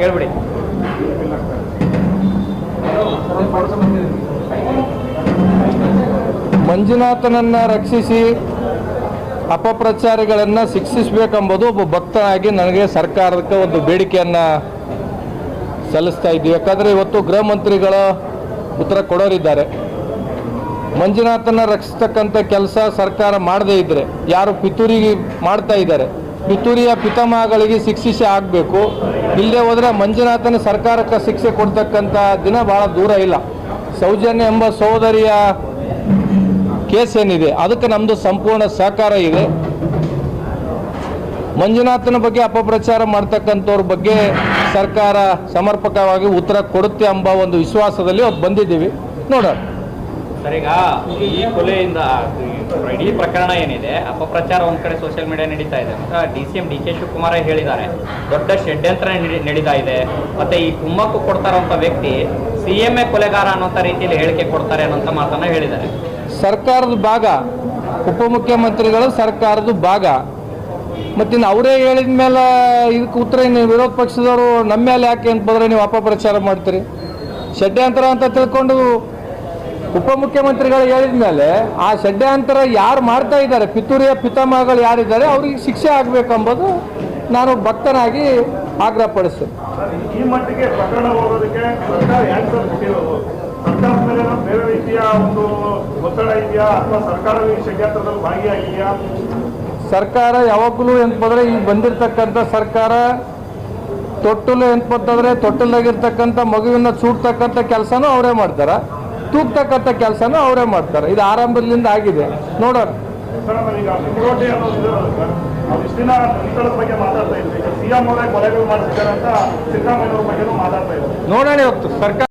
ಹೇಳ್ಬಿಡಿ ಮಂಜುನಾಥನನ್ನ ರಕ್ಷಿಸಿ ಅಪಪ್ರಚಾರಿಗಳನ್ನು ಶಿಕ್ಷಿಸಬೇಕೆಂಬುದು ಒಬ್ಬ ಭಕ್ತನಾಗಿ ನನಗೆ ಸರ್ಕಾರಕ್ಕೆ ಒಂದು ಬೇಡಿಕೆಯನ್ನು ಸಲ್ಲಿಸ್ತಾ ಇದ್ದೀವಿ. ಯಾಕಂದರೆ ಇವತ್ತು ಗೃಹ ಮಂತ್ರಿಗಳ ಉತ್ತರ ಕೊಡೋರಿದ್ದಾರೆ. ಮಂಜುನಾಥನ ರಕ್ಷಿಸ್ತಕ್ಕಂಥ ಕೆಲಸ ಸರ್ಕಾರ ಮಾಡದೇ ಇದ್ದರೆ ಯಾರು ಪಿತೂರಿಗೆ ಮಾಡ್ತಾ ಇದ್ದಾರೆ, ಪಿತೂರಿಯ ಪಿತಾಮಹಗಳಿಗೆ ಶಿಕ್ಷಿಸಿ ಆಗಬೇಕು. ಇಲ್ಲದೆ ಹೋದರೆ ಮಂಜುನಾಥನ ಸರ್ಕಾರಕ್ಕೆ ಶಿಕ್ಷೆ ಕೊಡ್ತಕ್ಕಂಥ ದಿನ ಭಾಳ ದೂರ ಇಲ್ಲ. ಸೌಜನ್ಯ ಎಂಬ ಸಹೋದರಿಯ ಕೇಸ್ ಏನಿದೆ, ಅದಕ್ಕೆ ನಮ್ಮದು ಸಂಪೂರ್ಣ ಸಹಕಾರ ಇದೆ. ಮಂಜುನಾಥನ ಬಗ್ಗೆ ಅಪಪ್ರಚಾರ ಮಾಡ್ತಕ್ಕಂಥವ್ರ ಬಗ್ಗೆ ಸರ್ಕಾರ ಸಮರ್ಪಕವಾಗಿ ಉತ್ತರ ಕೊಡುತ್ತೆ ಎಂಬ ಒಂದು ವಿಶ್ವಾಸದಲ್ಲಿ ಅವ್ರು ಬಂದಿದ್ದೀವಿ. ನೋಡೋಣ. ಸರ್ ಈಗ ಈ ಕೊಲೆಯಿಂದ ಇಡೀ ಪ್ರಕರಣ ಏನಿದೆ, ಅಪಪ್ರಚಾರ ಒಂದ್ ಕಡೆ ಸೋಷಿಯಲ್ ಮೀಡಿಯಾ ನಡೀತಾ ಇದೆ. D C M D K Shivakumar ಹೇಳಿದ್ದಾರೆ. ದೊಡ್ಡ ಷಡ್ಯಂತ್ರ ನಡಿ- ನಡೀತಾ ಇದೆ. ಮತ್ತೆ ಈ ಕುಮ್ಮಕ್ಕು ಕೊಡ್ತಾರಂತ ವ್ಯಕ್ತಿ ಸಿ ಎಂ ಎ ಕೊಲೆಗಾರ ಅನ್ನೋಂಥ ರೀತಿಯಲ್ಲಿ ಹೇಳಿಕೆ ಕೊಡ್ತಾರೆ ಅನ್ನೋಂಥ ಮಾತನ್ನ ಹೇಳಿದ್ದಾರೆ. ಸರ್ಕಾರದ ಭಾಗ, ಉಪಮುಖ್ಯಮಂತ್ರಿಗಳು ಸರ್ಕಾರದ ಭಾಗ. ಮತ್ತಿನ್ನು ಅವರೇ ಹೇಳಿದ ಮೇಲೆ ಇದಕ್ಕೆ ಉತ್ತರ ಇನ್ನು ವಿರೋಧ ಪಕ್ಷದವರು ನಮ್ಮ ಮೇಲೆ ಯಾಕೆ ಅಂತ ಬಂದರೆ ನೀವು ಅಪಪ್ರಚಾರ ಮಾಡ್ತೀರಿ? ಷಡ್ಯಂತ್ರ ಅಂತ ತಿಳ್ಕೊಂಡು ಉಪಮುಖ್ಯಮಂತ್ರಿಗಳು ಹೇಳಿದ ಮೇಲೆ ಆ ಷಡ್ಯಂತರ ಯಾರು ಮಾಡ್ತಾ ಇದ್ದಾರೆ ಪಿತೂರಿಯ ಪಿತಾಮಹಗಳು ಯಾರಿದ್ದಾರೆ ಅವ್ರಿಗೆ ಶಿಕ್ಷೆ ಆಗಬೇಕೆಂಬುದು ನಾನು ಭಕ್ತನಾಗಿ ಆಗ್ರಹಪಡಿಸ್ತೇನೆ. ಈ ಮಟ್ಟಿಗೆ ಪ್ರಕರಣ ಹೋಗೋದಕ್ಕೆ ಸರ್ಕಾರ ಸರ್ಕಾರದ ಮೇಲೆ ಬೇರೆ ರೀತಿಯ ಒಂದು ಒತ್ತಡ ಇದೆಯಾ? ಅಥವಾ ಸರ್ಕಾರ ಈ ಷಡ್ಯಂತ್ರದಲ್ಲಿ ಭಾಗಿಯಾಗಿದೆಯಾ? ಸರ್ಕಾರ ಯಾವಾಗಲೂ ಏನಪ್ಪಂದ್ರೆ ಈಗ ಬಂದಿರತಕ್ಕಂಥ ಸರ್ಕಾರ ತೊಟ್ಟಲು ಎಂತಂದ್ರೆ ತೊಟ್ಟಲಾಗಿರ್ತಕ್ಕಂಥ ಮಗುವಿನ ಚೂಡ್ತಕ್ಕಂಥ ಕೆಲಸನೂ ಅವರೇ ಮಾಡ್ತಾರೆ. ತೂಗ್ತಕ್ಕಂಥ ಕೆಲಸನ ಅವರೇ ಮಾಡ್ತಾರೆ. ಇದು ಆರಂಭದಿಂದ ಆಗಿದೆ. ನೋಡೋಣ. ನೋಡೋಣ ಇವತ್ತು ಸರ್ಕಾರ